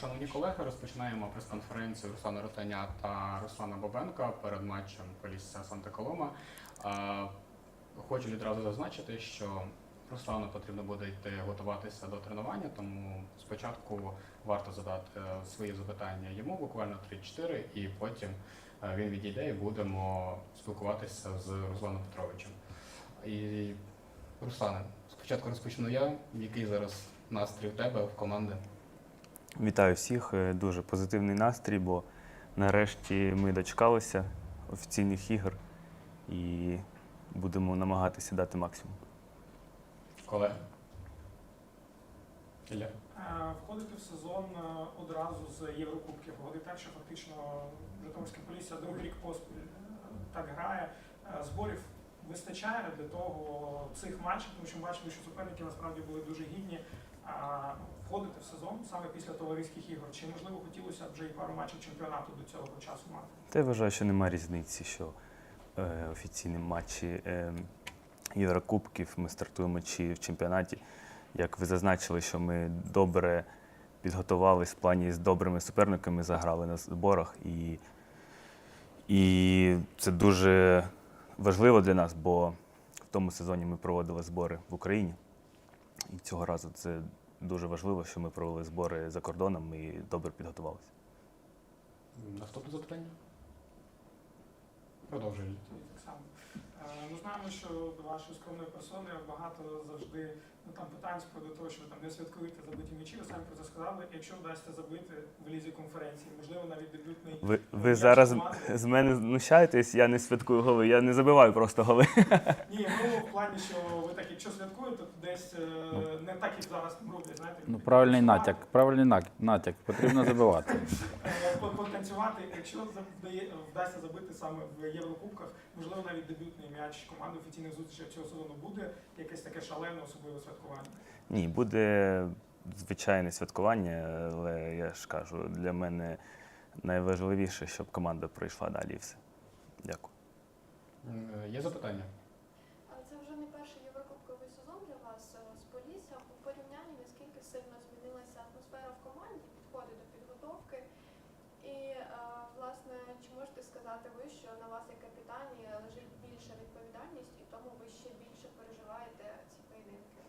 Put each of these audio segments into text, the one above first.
Шановні колеги, розпочинаємо прес-конференцію Руслана Ротаня та Руслана Бобенка перед матчем Полісся Санта Колома. Хочу відразу зазначити, що Руслану потрібно буде йти готуватися до тренування, тому спочатку варто задати е, свої запитання йому, буквально 3-4, і потім е, він відійде і будемо спілкуватися з Русланом Петровичем. І Руслане, спочатку розпочну я. Який зараз настрій у тебе в команди? Вітаю всіх. Е, Дуже позитивний настрій, бо нарешті ми дочекалися офіційних ігор і будемо намагатися дати максимум. Колеги? Ілля? Е, Входити в сезон е, одразу з Єврокубків. Виходить так, що фактично Житомирське Полісся другий рік поспіль так грає. Зборів вистачає для того цих матчів, тому що ми бачили, що суперники насправді були дуже гідні. Входити в сезон саме після товариських ігор. Чи можливо хотілося вже і пару матчів чемпіонату до цього часу мати? Та я вважаю, що немає різниці, що е, офіційні матчі е, Єврокубків ми стартуємо чи в чемпіонаті. Як ви зазначили, що ми добре підготувалися в плані з добрими суперниками, заграли на зборах. І, і це дуже важливо для нас, бо в тому сезоні ми проводили збори в Україні. І цього разу це дуже важливо, що ми провели збори за кордоном і добре підготувалися. Наступне запитання? Продовжуй. Так само. Е, Ми знаємо, що до вашої скромної персони багато завжди ну, там питань з приводу того, що ви там не святкуєте забиті м'ячі. Ви самі про це сказали. Якщо вдасться забити в лізі конференції, можливо, навіть дебютний Ви, ви зараз команди. з мене знущаєтесь, я не святкую голи, я не забиваю просто голи. Ні, ну в плані, що ви так, якщо святкуєте, то десь е, не так, як зараз роблять, знаєте, Ну, правильний натяк, правильний натяк. Потрібно забивати. Е, Потанцювати, якщо вдасться забити саме в Єврокубках, можливо, навіть дебютний м'яч команди офіційних зустрічей цього сезону буде якесь таке шалене особливе святкування. Ні, буде звичайне святкування, але я ж кажу, для мене найважливіше, щоб команда пройшла далі і все. Дякую. Є запитання? А Це вже не перший єврокубковий сезон для вас е, з Поліссям. У порівнянні наскільки сильно змінилася атмосфера в команді, підходи до підготовки. І е, власне, чи можете сказати ви, що на вас як капітані лежить більша відповідальність, і тому ви ще більше переживаєте ці поєдинки?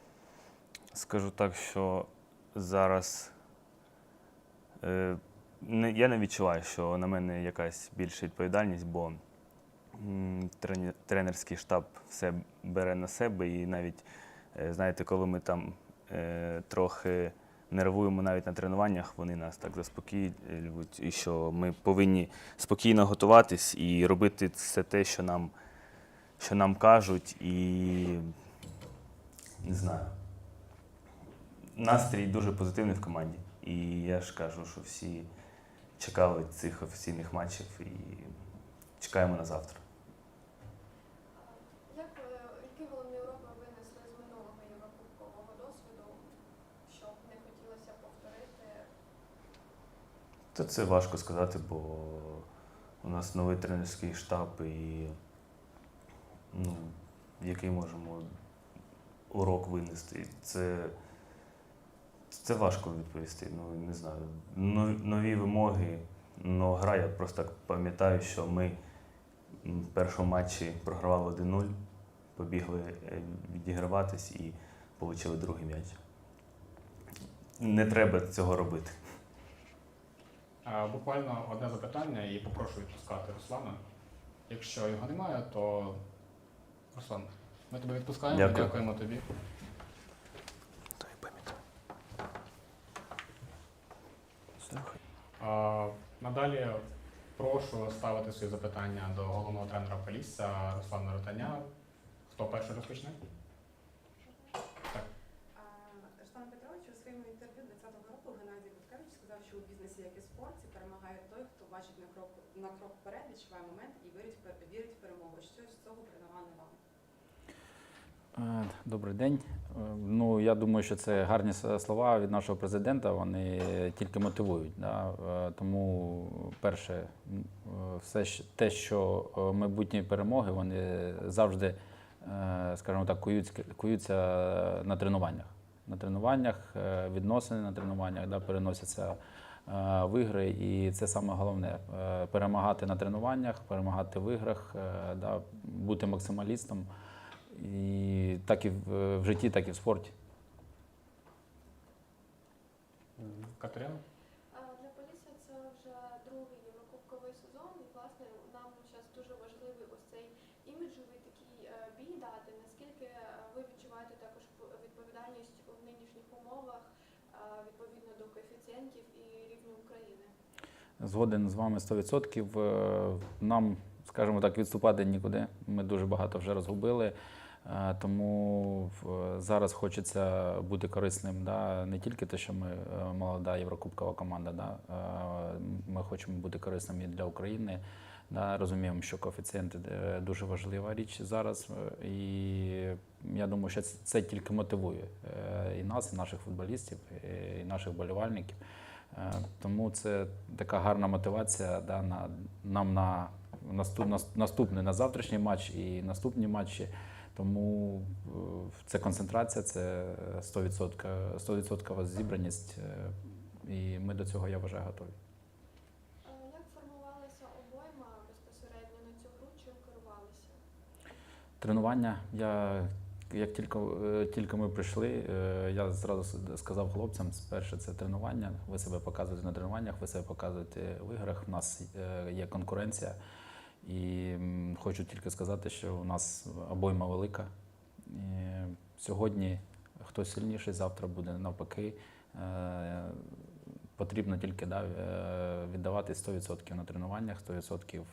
Скажу так, що зараз е, не, я не відчуваю, що на мене якась більша відповідальність, бо тренерський штаб все бере на себе. І навіть, е, знаєте, коли ми там е, трохи нервуємо навіть на тренуваннях, вони нас так заспокоюють, і що ми повинні спокійно готуватись і робити все те, що нам, що нам кажуть, і не знаю. Настрій дуже позитивний в команді. І я ж кажу, що всі чекали цих офіційних матчів і чекаємо на завтра. Як які головні уроки винесли з минулого єврокубкового досвіду, що не хотілося повторити? Та це важко сказати, бо у нас новий тренерський штаб і ну, який можемо урок винести. Це, це важко відповісти. Ну, не знаю. Нові, нові вимоги, нова гра. Я просто так пам'ятаю, що ми в першому матчі програвали 1-0, побігли е, відіграватись і отримали другий м'яч. Не треба цього робити. Буквально одне запитання і попрошу відпускати Руслана. Якщо його немає, то Руслан, ми тебе відпускаємо. Дякую. Дякуємо тобі. Надалі прошу ставити свої запитання до головного тренера Полісся Руслана Ротаня. Хто перший розпочне? Руслан Петрович у своєму інтерв'ю 2020 року Геннадій Буткевич сказав, що у бізнесі, як і спорті, перемагає той, хто бачить на крок на крок вперед, відчуває момент і вірить вірить в перемогу. Що з цього придавано вам? Е, Добрий день. Е, Ну, я думаю, що це гарні слова від нашого президента. Вони тільки мотивують. Да? Е, Тому, перше, все те, що майбутні перемоги, вони завжди, скажімо так, куються, на тренуваннях. на тренуваннях, відносини на тренуваннях да, переносяться в ігри. І це саме головне перемагати на тренуваннях, перемагати в іграх, да, бути максималістом. І так і в, в житті, так і в спорті. Катерина? Для Полісся це вже другий єврокубковий сезон, і власне нам зараз дуже важливий ось цей іміджовий такий е, бій дати. Наскільки е, ви відчуваєте також відповідальність у нинішніх умовах е, відповідно до коефіцієнтів і рівню України? Згоден з вами 100%. Е, Нам, скажімо так, відступати нікуди. Ми дуже багато вже розгубили. Е, Тому зараз хочеться бути корисним. Да? Не тільки те, що ми е, молода єврокубкова команда, да? е, ми хочемо бути корисним і для України. Да? Розуміємо, що коефіцієнти дуже важлива річ зараз. І я думаю, що це- тільки мотивує і нас, і наших футболістів, і наших болівальників. Тому це така гарна мотивація да, на, нам на наступ, наступний на завтрашній матч і наступні матчі. Тому е, це концентрація, це 100%, 100% зібраність, е, і ми до цього, я вважаю, готові. Е, Як формувалася обойма безпосередньо на цю гру? Чим керувалися? Тренування. Я як тільки, тільки ми прийшли, я зразу сказав хлопцям: перше це тренування. Ви себе показуєте на тренуваннях, ви себе показуєте в іграх. У нас є конкуренція. І хочу тільки сказати, що у нас обойма велика. І сьогодні хтось сильніший, завтра буде навпаки. Е, Потрібно тільки да, е, віддавати 100% на тренуваннях, 100% е,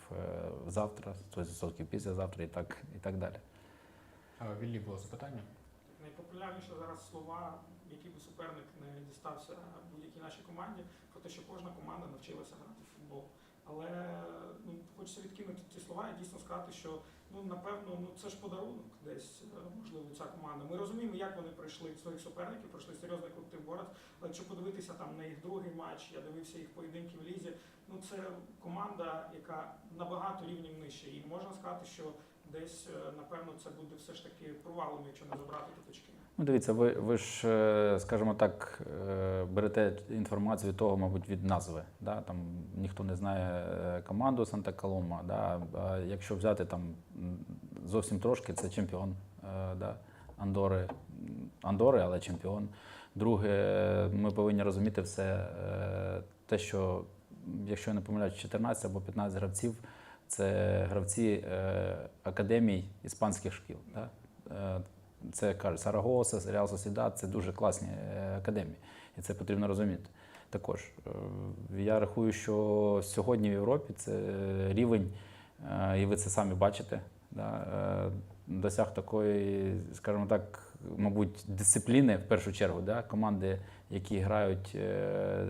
завтра, 100% післязавтра і так, і так далі. Віллі було запитання. Найпопулярніші зараз слова, які би суперник не дістався будь-якій нашій команді, про те, що кожна команда навчилася грати в футбол. Але ну, хочеться відкинути ці слова і дійсно сказати, що ну напевно ну це ж подарунок десь е, можливо ця команда. Ми розуміємо, як вони пройшли своїх суперників, пройшли серйозний колектив Борець. Але якщо подивитися там на їх другий матч, я дивився їх поєдинки в лізі. Ну це команда, яка набагато рівнів нижче. І можна сказати, що десь е, напевно це буде все ж таки провалом, якщо не забрати точки. Ну, дивіться, ви, ви ж, е, скажімо так, е, берете інформацію від того, мабуть, від назви. Да? Там ніхто не знає команду Санта Колома. Да? А якщо взяти там зовсім трошки, це чемпіон да? Андори, Андори, але чемпіон. Друге, ми повинні розуміти все те, що, якщо я не помиляюсь, 14 або 15 гравців це гравці е, академій іспанських шкіл. Да? Е, це кажуть Сарагоса, Реал Сосідат, це дуже класні е, академії, і це потрібно розуміти. Також я рахую, що сьогодні в Європі це рівень, і ви це самі бачите. Да, досяг такої, скажімо так, мабуть, дисципліни в першу чергу. Да, команди, які грають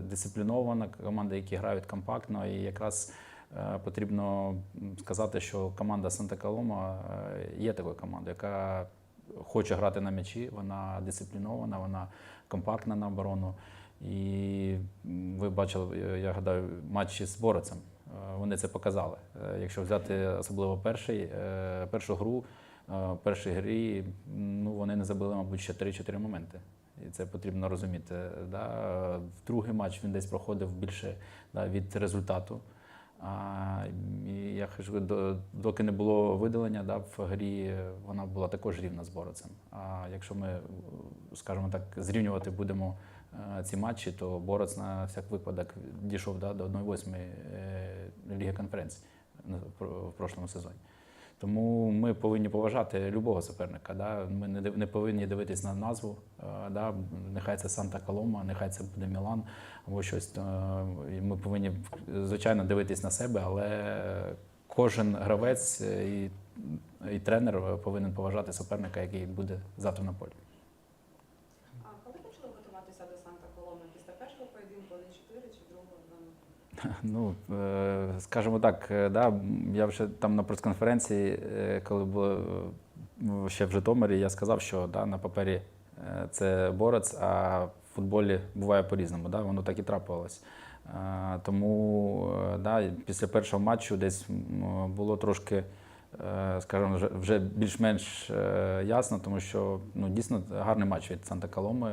дисципліновано, команди, які грають компактно, і якраз потрібно сказати, що команда Санта Колома е, є такою командою, яка хоче грати на м'ячі, вона дисциплінована, вона компактна на оборону. І ви бачили, я- я гадаю, матчі з Борецем. Е, Вони це показали. Е, Якщо взяти особливо перший, е, першу гру, е, першій грі, ну, вони не забили, мабуть, ще 3-4 моменти. І це потрібно розуміти. Да? Е, другий матч він десь проходив більше да, від результату. А, і я до- доки не було видалення, да, в грі вона була також рівна з Борецем. А якщо ми, скажімо так, зрівнювати будемо е, ці матчі, то Борець на всяк випадок дійшов да, до 1-8 е, Ліги в про- в прошлому сезоні. Тому ми повинні поважати любого суперника. Да? Ми не, не повинні дивитись на назву. е, Да? Нехай це Санта Колома, нехай це буде Мілан або щось. е, Ми повинні, звичайно, дивитись на себе, але кожен гравець е, і, і тренер повинен поважати суперника, який буде завтра на полі. А коли почали готуватися до Санта Коломи? Після першого поєдинку 1-4 чи другого 2 Ну, е, скажімо так, е, да, я вже там на прес-конференції, е, коли було ще в Житомирі, я сказав, що да, на папері це борець, а в футболі буває по-різному. Да, воно так і трапилось. Тому да, після першого матчу десь було трошки скажімо, вже, більш-менш ясно, тому що ну, дійсно гарний матч від Санта Коломи,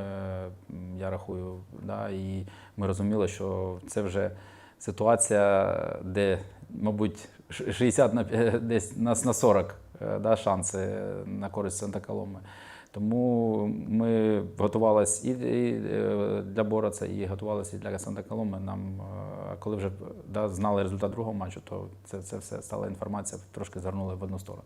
я рахую. Да, і ми розуміли, що це вже ситуація, де, мабуть, ш- 60 на десь на, на 40 е, да, шанси на користь Санта Коломи. Тому ми готувалися і, е, для Бороца, і готувалися і для Санта Коломи. Нам, е, коли вже да, знали результат другого матчу, то це, це все стала інформація, трошки звернули в одну сторону.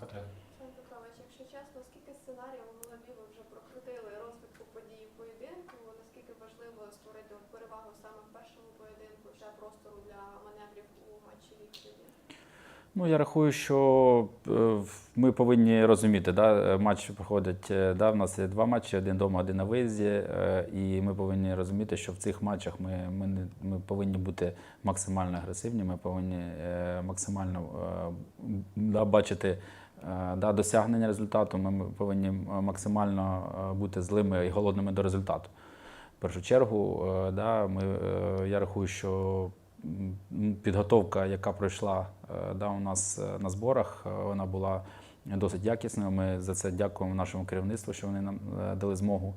Катерина. Олександр Петрович, якщо чесно, скільки сценаріїв в голові ви вже прокрутили розвитку подій в поєдинку? Наскільки важливо створити от перевагу саме в першому поєдинку, ще простору для маневрів у матчі відповіді? Ну, я рахую, що е, ми повинні розуміти, да, е, матч проходить, е, да, в нас є два матчі, один вдома, один на виїзді, і ми повинні розуміти, що в цих матчах ми, ми, ми повинні бути максимально агресивні, ми повинні максимально да, бачити да, досягнення результату, ми- повинні максимально бути злими і голодними до результату. В першу чергу, да, ми, я рахую, що підготовка, яка пройшла е, да, у нас е, на зборах, е, вона була досить якісною. Ми за це дякуємо нашому керівництву, що вони нам дали змогу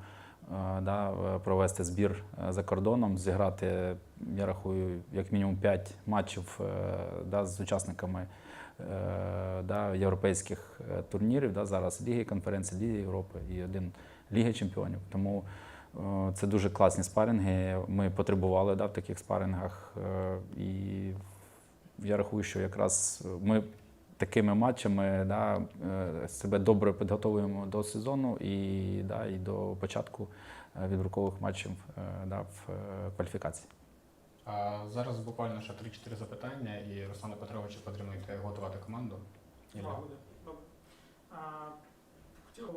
да, провести збір за кордоном, зіграти, я рахую, як мінімум 5 матчів да, з учасниками да, європейських турнірів. Да, зараз Ліги конференції, Ліги Європи і один Ліги Чемпіонів. Тому це дуже класні спаринги. Ми потребували да, в таких спарингах. е, І я рахую, що якраз ми такими матчами да, е, себе добре підготовуємо до сезону і, да, і до початку е, відбіркових матчів е, да, в е, кваліфікації. А зараз буквально ще 3-4 запитання, і Руслану Петровичу потрібно йти готувати команду. Добре. Хотів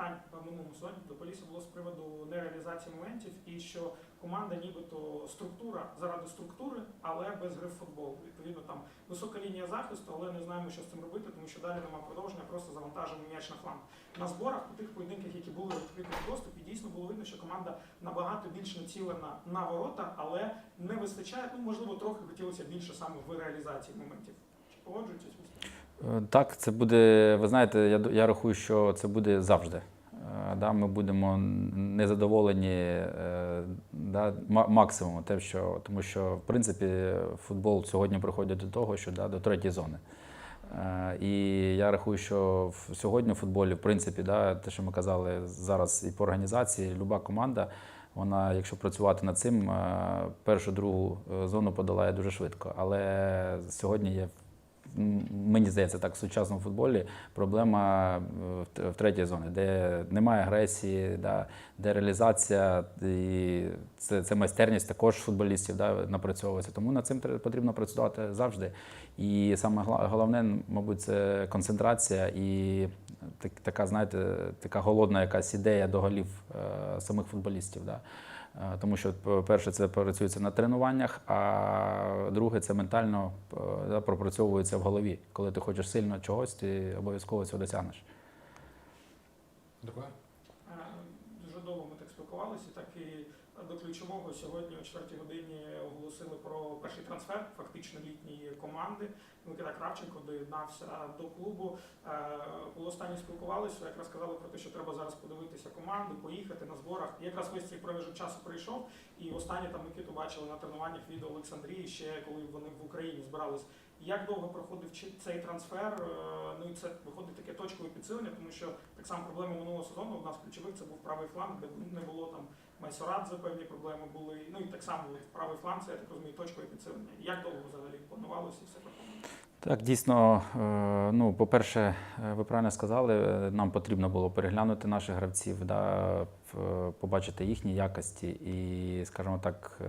питань по минулому сезоні до полісі було з приводу нереалізації моментів і що команда нібито структура заради структури, але без гри в футбол. Відповідно, там висока лінія захисту, але не знаємо, що з цим робити, тому що далі немає продовження, просто завантажимо м'яч на фланг. На зборах у тих поєдинках, які були в відкритому доступі, дійсно було видно, що команда набагато більш націлена на ворота, але не вистачає. Ну можливо, трохи хотілося більше саме в реалізації моментів. Чи погоджуєтесь Так, це буде, ви знаєте, я, я рахую, що це буде завжди. Е, Да, ми будемо незадоволені е, да, ма- максимумом, те, що, тому що, в принципі, футбол сьогодні приходить до того, що да, до третьої зони. Е, І я рахую, що сьогодні в футболі, в принципі, да, те, що ми казали зараз і по організації, люба команда, вона, якщо працювати над цим, першу другу зону подолає дуже швидко. Але сьогодні є мені здається, так в сучасному футболі проблема е, в третій зоні, де немає агресії, да, де реалізація і це, це майстерність також футболістів да, напрацьовується. Тому над цим потрібно працювати завжди. І саме головне, мабуть, це концентрація і так, така, знаєте, така голодна якась ідея до голів е, самих футболістів. Да. Е, Тому що, перше, це працюється на тренуваннях, а друге, це ментально е, да, пропрацьовується в голові. Коли ти хочеш сильно чогось, ти обов'язково цього досягнеш. Добре. Е, Дуже довго ми так спілкувалися, до ключового сьогодні о 4 годині оголосили про перший трансфер фактично літньої команди. Микита Кравченко доєднався до клубу. Е, останні спілкувалися, якраз казали про те, що треба зараз подивитися команду, поїхати на зборах. Якраз весь цей проміжок часу прийшов. І останнє там Микиту бачили на тренуваннях від Олександрії, ще коли вони в Україні збирались. Як довго проходив цей трансфер? Е, Ну і це виходить таке точкове підсилення, тому що так само проблеми минулого сезону одна з ключових це був правий фланг, де не було там Майсорадзе, певні проблеми були. Ну і так само правий фланг, це я так розумію, точкове підсилення. Як довго взагалі планувалося і все проходило? Так, дійсно, е, ну, по-перше, е, ви правильно сказали, е, нам потрібно було переглянути наших гравців, да, побачити їхні якості і, скажімо так,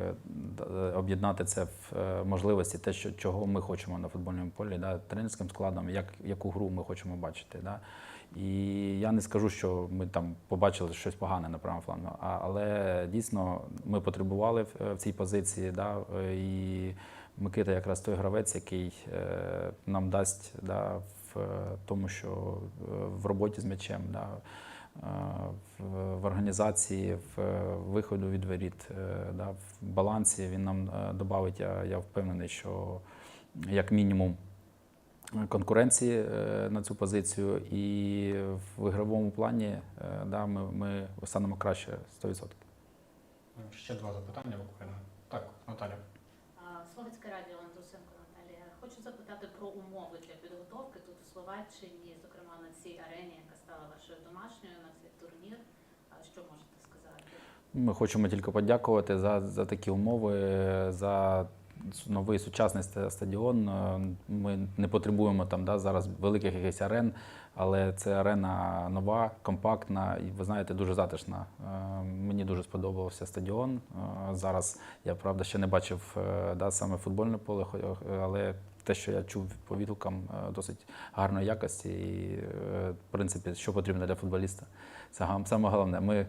об'єднати це в можливості, те, що, чого ми хочемо на футбольному полі, да, тренерським складом, як, яку гру ми хочемо бачити. Да. І я не скажу, що ми там побачили щось погане на правому флангу, але дійсно ми потребували в, в цій позиції. Да, е, і Микита якраз той гравець, який е, нам дасть да, в е, тому, що е, в роботі з м'ячем, да, е, в, організації, в е, виходу від воріт, е, да, в балансі він нам е, додавить. Я, я впевнений, що як мінімум конкуренції е, на цю позицію, і в ігровому плані е, да, ми, ми станемо краще 100%. Ще два запитання буквально. Так, Наталя. Словацьке радіо Андрусенко Наталія. Хочу запитати про умови для підготовки тут у Словаччині, зокрема на цій арені, яка стала вашою домашньою на цей турнір. Що можете сказати? Ми хочемо тільки подякувати за, за такі умови, за новий сучасний стадіон. Е, Ми не потребуємо там да, зараз великих якихось арен, але це арена нова, компактна і ви знаєте, дуже затишна. Е, Мені дуже сподобався стадіон. Е, Зараз я правда ще не бачив да, саме футбольне поле, але те, що я чув по відгукам, досить гарної якості. І, в принципі, що потрібно для футболіста. Це саме головне. Ми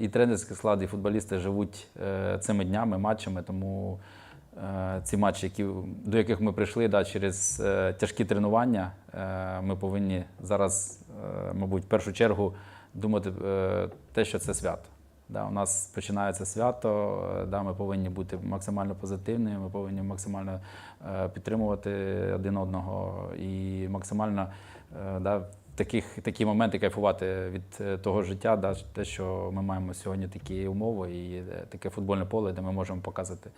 і тренерський склад, і футболісти живуть цими днями, матчами, тому ці матчі, які, до яких ми прийшли да, через е, тяжкі тренування, е, ми повинні зараз, е, мабуть, в першу чергу думати е, те, що це свято. Да, у нас починається свято, е, да, ми повинні бути максимально позитивними, ми повинні максимально е, підтримувати один одного і максимально е, да, таких, такі моменти кайфувати від е, того життя, да, те, що ми маємо сьогодні такі умови і е, таке футбольне поле, де ми можемо показати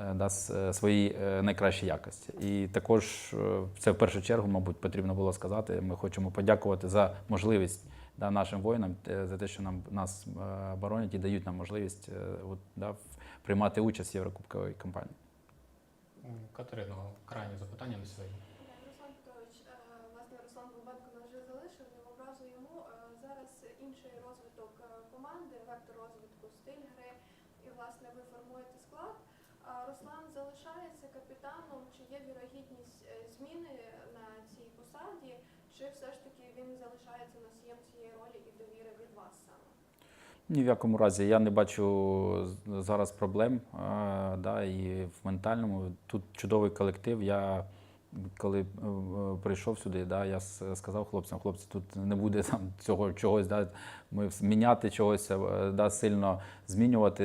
е, да, свої найкращі якості. І також це в першу чергу, мабуть, потрібно було сказати. Ми хочемо подякувати за можливість да, нашим воїнам за те, що нам нас боронять і дають нам можливість от, да, приймати участь в Єврокубковій кампанії. Катерино, крайнє запитання на сьогодні. Так, Руслан Петрович, е, власне, Руслан Бабенко нас вже залишив, не образу йому. Е, Зараз інший розвиток е, команди, вектор розвитку, стиль гри, і, власне, ви формуєте склад. Руслан залишається капітаном, чи є вірогідність е, зміни на цій посаді, чи все ж таки він залишається носієм цієї ролі і довіри від вас саме? Ні в якому разі я не бачу зараз проблем е, да, і в ментальному. Тут чудовий колектив. Я коли е, прийшов сюди, да, я сказав хлопцям, хлопці, тут не буде там цього чогось, да, ми міняти чогось, е, да, сильно змінювати.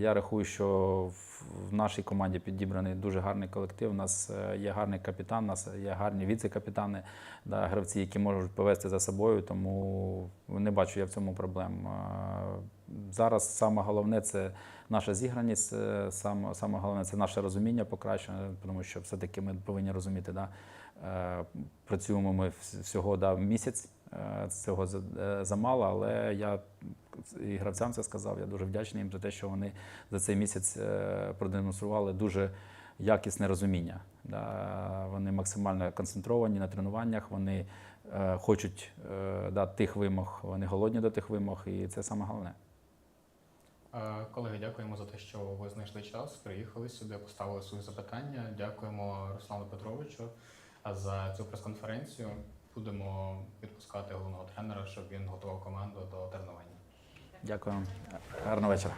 Я рахую, що в- в нашій команді підібраний дуже гарний колектив. У нас е, є гарний капітан, у нас є гарні віце-капітани, да, гравці, які можуть повести за собою, тому не бачу я в цьому проблем. Зараз саме головне це наша зіграність, е, саме, саме головне це наше розуміння покращення, тому що все-таки ми повинні розуміти, да, е, працюємо ми всього да, місяць, е, цього за- замало, але я і гравцям це сказав, я дуже вдячний їм за те, що вони за цей місяць продемонстрували дуже якісне розуміння. Вони максимально концентровані на тренуваннях, вони хочуть тих вимог, вони голодні до тих вимог, і це саме головне. Е, Колеги, дякуємо за те, що ви знайшли час, приїхали сюди, поставили свої запитання. Дякуємо Руслану Петровичу е, за цю прес-конференцію. Будемо відпускати головного тренера, щоб він готував команду до тренування. Дякую. Гарного вечора.